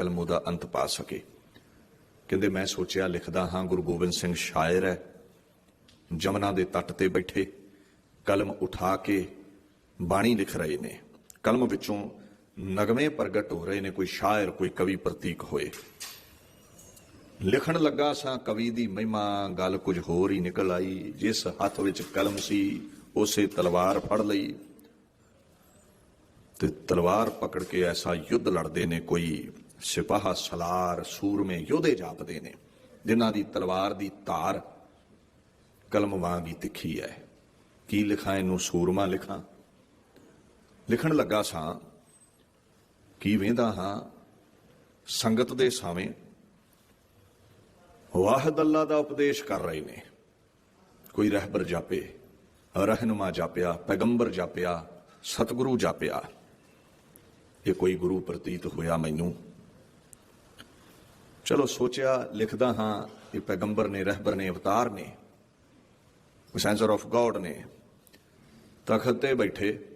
ਕਲਮ ਉਹਦਾ ਅੰਤ ਪਾ ਸਕੇ। ਕਹਿੰਦੇ, ਮੈਂ ਸੋਚਿਆ ਲਿਖਦਾ ਹਾਂ, ਗੁਰੂ ਗੋਬਿੰਦ ਸਿੰਘ ਸ਼ਾਇਰ ਹੈ। ਜਮਨਾ ਦੇ ਤੱਟ ਤੇ ਬੈਠੇ, ਕਲਮ ਉਠਾ ਕੇ ਬਾਣੀ ਲਿਖ ਰਹੇ ਨੇ। ਕਲਮ ਵਿੱਚੋਂ ਨਗਮੇ ਪ੍ਰਗਟ ਹੋ ਰਹੇ ਨੇ, ਕੋਈ ਸ਼ਾਇਰ, ਕੋਈ ਕਵੀ ਪ੍ਰਤੀਕ ਹੋਏ। ਲਿਖਣ ਲੱਗਾ ਸਾਂ, ਕਵੀ ਦੀ ਮਹਿਮਾ, ਗੱਲ ਕੁਝ ਹੋਰ ਹੀ ਨਿਕਲ ਆਈ। ਜਿਸ ਹੱਥ ਵਿੱਚ ਕਲਮ ਸੀ, ਉਸੇ ਤਲਵਾਰ ਫੜ ਲਈ। ਤੇ ਤਲਵਾਰ ਪਕੜ ਕੇ ਐਸਾ ਯੁੱਧ ਲੜਦੇ ਨੇ ਕੋਈ ਸਿਪਾਹ ਸਲਾਰ ਸੂਰਮੇ ਯੋਧੇ ਜਾਪਦੇ ਨੇ, ਜਿਨ੍ਹਾਂ ਦੀ ਤਲਵਾਰ ਦੀ ਧਾਰ ਕਲਮ ਵਾਂਗ ਹੀ ਤਿੱਖੀ ਹੈ। ਕੀ ਲਿਖਾਂ ਇਹਨੂੰ ਸੂਰਮਾ ਲਿਖਾਂ? ਲਿਖਣ ਲੱਗਾ ਸਾਂ, ਕੀ ਵੇਂਦਾ ਹਾਂ? ਸੰਗਤ ਦੇ ਸਾਵੇਂ ਵਾਹਿਦ ਅੱਲਾ ਦਾ ਉਪਦੇਸ਼ ਕਰ ਰਹੇ ਨੇ। ਕੋਈ ਰਹਿਬਰ ਜਾਪੇ, ਰਹਿਨੁਮਾ ਜਾਪਿਆ, ਪੈਗੰਬਰ ਜਾਪਿਆ, ਸਤਿਗੁਰੂ ਜਾਪਿਆ। ਇਹ ਕੋਈ ਗੁਰੂ ਪ੍ਰਤੀਤ ਹੋਇਆ ਮੈਨੂੰ? ਚਲੋ ਸੋਚਿਆ, ਲਿਖਦਾ ਹਾਂ ਇਹ ਪੈਗੰਬਰ ਨੇ, ਰਹਿਬਰ ਨੇ, ਅਵਤਾਰ ਨੇ ਮੈਸੇਂਜਰ ਆਫ ਗੋਡ ਨੇ, ਤਖਤ ਤੇ ਬੈਠੇ।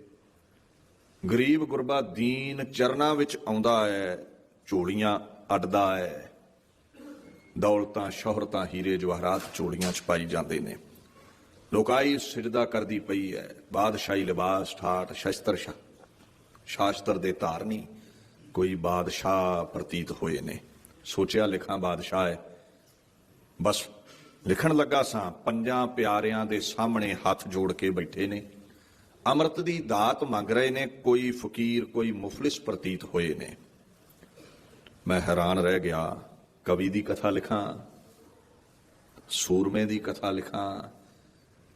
ਗਰੀਬ ਗੁਰਬਾ ਦੀਨ ਚਰਨਾਂ ਵਿੱਚ ਆਉਂਦਾ ਹੈ, ਝੋਲੀਆਂ ਅੱਡਦਾ ਹੈ। ਦੌਲਤਾਂ, ਸ਼ੋਹਰਤਾਂ, ਹੀਰੇ, ਜਵਾਹਰਾਤ ਝੋਲੀਆਂ ਚ ਪਾਈ ਜਾਂਦੇ ਨੇ। ਲੋਕਾਈ ਸਿਜਦਾ ਕਰਦੀ ਪਈ ਹੈ, ਬਾਦਸ਼ਾਹੀ ਲਿਬਾਸ, ਠਾਠ, ਸ਼ਸਤਰ ਸ਼ਾਸਤਰ ਦੇ ਧਾਰਨੀ। ਕੋਈ ਬਾਦਸ਼ਾਹ ਪ੍ਰਤੀਤ ਹੋਏ ਨੇ। ਸੋਚਿਆ ਲਿਖਾਂ ਬਾਦਸ਼ਾਹ ਹੈ। ਬਸ ਲਿਖਣ ਲੱਗਾ ਸਾਂ, ਪੰਜਾਂ ਪਿਆਰਿਆਂ ਦੇ ਸਾਹਮਣੇ ਹੱਥ ਜੋੜ ਕੇ ਬੈਠੇ ਨੇ। ਅੰਮ੍ਰਿਤ ਦੀ ਦਾਤ ਮੰਗ ਰਹੇ ਨੇ, ਕੋਈ ਫਕੀਰ, ਕੋਈ ਮੁਫਲਿਸ ਪ੍ਰਤੀਤ ਹੋਏ ਨੇ। ਮੈਂ ਹੈਰਾਨ ਰਹਿ ਗਿਆ, ਕਵੀ ਦੀ ਕਥਾ ਲਿਖਾਂ, ਸੂਰਮੇ ਦੀ ਕਥਾ ਲਿਖਾਂ,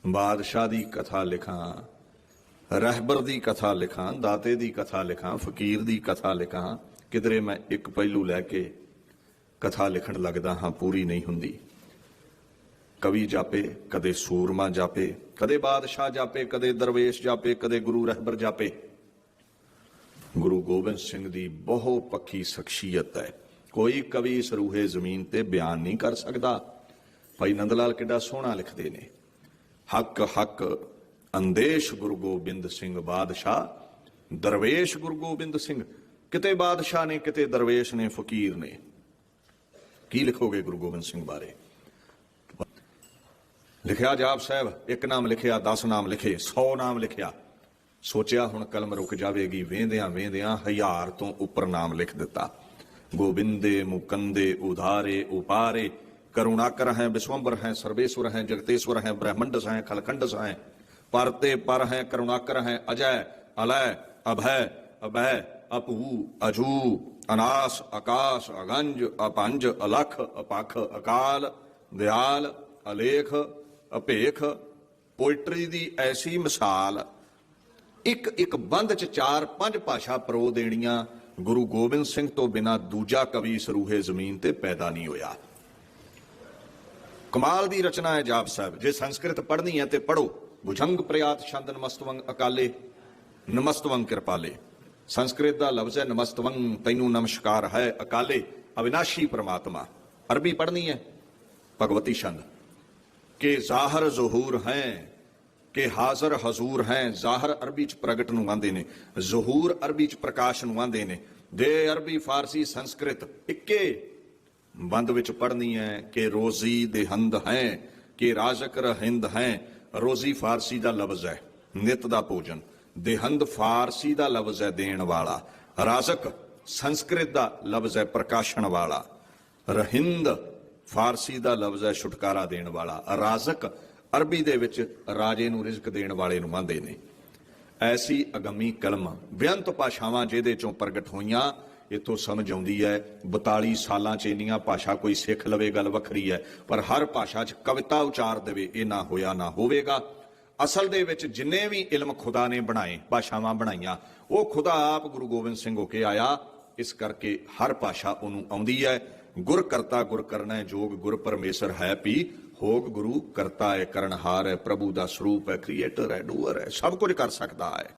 ਬਾਦਸ਼ਾਹ ਦੀ ਕਥਾ ਲਿਖਾਂ, ਰਹਿਬਰ ਦੀ ਕਥਾ ਲਿਖਾਂ, ਦਾਤੇ ਦੀ ਕਥਾ ਲਿਖਾਂ, ਫਕੀਰ ਦੀ ਕਥਾ ਲਿਖਾਂ, ਕਿਧਰੇ ਮੈਂ ਇੱਕ ਪਹਿਲੂ ਲੈ ਕੇ ਕਥਾ ਲਿਖਣ ਲੱਗਦਾ ਹਾਂ, ਪੂਰੀ ਨਹੀਂ ਹੁੰਦੀ। ਕਵੀ ਜਾਪੇ, ਕਦੇ ਸੂਰਮਾ ਜਾਪੇ, ਕਦੇ ਬਾਦਸ਼ਾਹ ਜਾਪੇ, ਕਦੇ ਦਰਵੇਸ਼ ਜਾਪੇ, ਕਦੇ ਗੁਰੂ ਰਹਿਬਰ ਜਾਪੇ। ਗੁਰੂ ਗੋਬਿੰਦ ਸਿੰਘ ਦੀ ਬਹੁ ਪੱਖੀ ਸ਼ਖਸੀਅਤ ਹੈ। ਕੋਈ ਕਵੀ ਸਰੂਹੇ ਜ਼ਮੀਨ ਤੇ ਬਿਆਨ ਨਹੀਂ ਕਰ ਸਕਦਾ। ਭਾਈ ਨੰਦ ਲਾਲ ਕਿੱਡਾ ਸੋਹਣਾ ਲਿਖਦੇ ਨੇ। ਹੱਕ ਹੱਕ, ਅੰਦੇਸ਼ ਗੁਰੂ ਗੋਬਿੰਦ ਸਿੰਘ ਬਾਦਸ਼ਾਹ, ਦਰਵੇਸ਼ ਗੁਰੂ ਗੋਬਿੰਦ ਸਿੰਘ। ਕਿਤੇ ਬਾਦਸ਼ਾਹ ਨੇ, ਕਿਤੇ ਦਰਵੇਸ਼ ਨੇ, ਫਕੀਰ ਨੇ। ਕੀ ਲਿਖੋਗੇ ਗੁਰੂ ਗੋਬਿੰਦ ਸਿੰਘ ਬਾਰੇ? ਲਿਖਿਆ ਜਾਪ ਸਾਹਿਬ, ਇੱਕ ਨਾਮ ਲਿਖਿਆ 10 ਨਾਮ ਲਿਖੇ 100 ਨਾਮ ਲਿਖਿਆ। ਸੋਚਿਆ ਹੁਣ ਕਲਮ ਰੁਕ ਜਾਵੇਗੀ, ਵੇਂਦਿਆਂ ਵੇਂਦਿਆਂ ਹਜ਼ਾਰ ਤੋਂ ਉੱਪਰ ਨਾਮ ਲਿਖ ਦਿੱਤਾ। ਗੋਬਿੰਦੇ ਮੁਕੰਦੇ ਉਧਾਰੇ ਉਪਾਰੇ ਕਰੁਣਾਕਰ ਹੈ ਵਿਸ਼ਵੰਬਰ ਹੈ ਸਰਵੇਸ਼ਵਰ ਹੈ ਜਗਤੇਸ਼ਵਰ ਹੈ, ਬ੍ਰਹਮੰਡ ਹੈ ਖਲਖੰਡਸ ਹੈ ਪਰਤੇ ਪਰ ਹੈ ਕਰੁਣਾਕਰ ਹੈ ਅਜੈ, ਅਲੈ, ਅਭੈ ਅਭੈ ਅਪੂ, ਅਜੂ। ਅਨਾਸ, ਆਕਾਸ਼, ਅਗੰਜ, ਅਪੰਜ, ਅਲਖ, ਅਪਖ, ਅਕਾਲ, ਦਿਆਲ, ਅਲੇਖ ਅਭੇਖ ਪੋਇਟਰੀ ਦੀ ਐਸੀ ਮਿਸਾਲ, ਇੱਕ ਇੱਕ ਬੰਦ ਚ ਚਾਰ ਪੰਜ ਭਾਸ਼ਾ ਪਰੋ ਦੇਣੀਆਂ ਗੁਰੂ ਗੋਬਿੰਦ ਸਿੰਘ ਤੋਂ ਬਿਨਾ ਦੂਜਾ ਕਵੀ ਸਰੂਹੇ ਜ਼ਮੀਨ ਤੇ ਪੈਦਾ ਨਹੀਂ ਹੋਇਆ। ਕਮਾਲ ਦੀ ਰਚਨਾ ਹੈ ਜਾਪ ਸਾਹਿਬ। ਜੇ ਸੰਸਕ੍ਰਿਤ ਪੜ੍ਹਨੀ ਹੈ ਤੇ ਪੜੋ ਭੁਜੰਗ ਪ੍ਰਿਆਤ ਛੰਦ ਨਮਸਤਵੰ ਅਕਾਲੇ। ਨਮਸਤਵੰ ਕਿਰਪਾਲੇ। ਸੰਸਕ੍ਰਿਤ ਦਾ ਲਫ਼ਜ਼ ਹੈ, ਨਮਸਤਵੰ, ਤੈਨੂੰ ਨਮਸਕਾਰ ਹੈ, ਅਕਾਲੇ, ਅਵਿਨਾਸ਼ੀ ਪ੍ਰਮਾਤਮਾ। ਅਰਬੀ ਪੜ੍ਹਨੀ ਹੈ, ਭਗਵਤੀ ਛੰਦ। ਕਿ ਜ਼ਾਹਰ ਜ਼ਹੂਰ ਹੈ, ਕਿ ਹਾਜ਼ਰ ਹਜ਼ੂਰ ਹੈ, ਜ਼ਾਹਰ ਅਰਬੀ ਚ ਪ੍ਰਗਟ ਨੂੰ ਆਂਦੇ ਨੇ, ਜ਼ਹੂਰ ਅਰਬੀ ਚ ਪ੍ਰਕਾਸ਼ ਨੂੰ ਆਂਦੇ ਨੇ। ਦੇ ਅਰਬੀ ਫਾਰਸੀ ਸੰਸਕ੍ਰਿਤ ਇੱਕੇ ਬੰਦ ਵਿੱਚ ਪੜ੍ਹਨੀ ਹੈ, ਕਿ ਰੋਜ਼ੀ ਦੇ ਹੰਦ ਹੈ, ਕਿ ਰਾਜ਼ਕ ਰਹਿੰਦ ਹੈ। ਰੋਜ਼ੀ ਫਾਰਸੀ ਦਾ ਲਫ਼ਜ਼ ਹੈ, ਨਿਤ ਦਾ ਭੋਜਨ। ਦੇਹੰਦ ਫਾਰਸੀ ਦਾ ਲਫ਼ਜ਼ ਹੈ ਦੇਣ ਵਾਲਾ, ਰਾਜ਼ਕ ਸੰਸਕ੍ਰਿਤ ਦਾ ਲਫ਼ਜ਼ ਹੈ ਪ੍ਰਕਾਸ਼ਣ ਵਾਲਾ, ਰਹਿੰਦ ਫਾਰਸੀ ਦਾ ਲਫ਼ਜ਼ ਹੈ ਛੁਟਕਾਰਾ ਦੇਣ ਵਾਲਾ ਰਾਜ਼ਕ ਅਰਬੀ ਦੇ ਵਿੱਚ ਰਾਜੇ ਨੂੰ ਰਿਜ਼ਕ ਦੇਣ ਵਾਲੇ ਨੂੰ ਮੰਨਦੇ ਨੇ। ਐਸੀ ਅਗੰਮੀ ਕਲਮ ਬੇਅੰਤ ਭਾਸ਼ਾਵਾਂ ਜਿਹਦੇ ਚੋਂ ਪ੍ਰਗਟ ਹੋਈਆਂ, ਇਥੋਂ ਸਮਝ ਆਉਂਦੀ ਹੈ 42 ਸਾਲਾਂ ਚ ਇੰਨੀਆਂ ਭਾਸ਼ਾ ਕੋਈ ਸਿੱਖ ਲਵੇ ਗੱਲ ਵੱਖਰੀ ਹੈ, ਪਰ ਹਰ ਭਾਸ਼ਾ ਚ ਕਵਿਤਾ ਉਚਾਰ ਦੇਵੇ, ਇਹ ਨਾ ਹੋਇਆ, ਨਾ ਹੋਵੇਗਾ। ਅਸਲ ਦੇ ਵਿੱਚ ਜਿੰਨੇ ਵੀ ਇਲਮ ਖੁਦਾ ਨੇ ਬਣਾਏ ਭਾਸ਼ਾਵਾਂ ਬਣਾਈਆਂ ਉਹ ਖੁਦਾ ਆਪ ਗੁਰੂ ਗੋਬਿੰਦ ਸਿੰਘ ਹੋ ਕੇ ਆਇਆ। ਇਸ ਕਰਕੇ ਹਰ ਭਾਸ਼ਾ ਉਹਨੂੰ ਆਉਂਦੀ ਹੈ। ਗੁਰ ਕਰਤਾ ਗੁਰ ਕਰਨਾ ਹੈ, ਜੋਗ ਗੁਰ ਪਰਮੇਸ਼ਰ ਹੈ ਪੀ ਹੋਗ ਗੁਰੂ ਕਰਤਾ ਹੈ ਕਰਨਹਾਰ ਹੈ ਪ੍ਰਭੂ ਦਾ ਸਰੂਪ ਹੈ ਕ੍ਰੀਏਟਰ ਹੈ ਡੂਅਰ ਹੈ ਸਭ ਕੁਝ ਕਰ ਸਕਦਾ ਹੈ।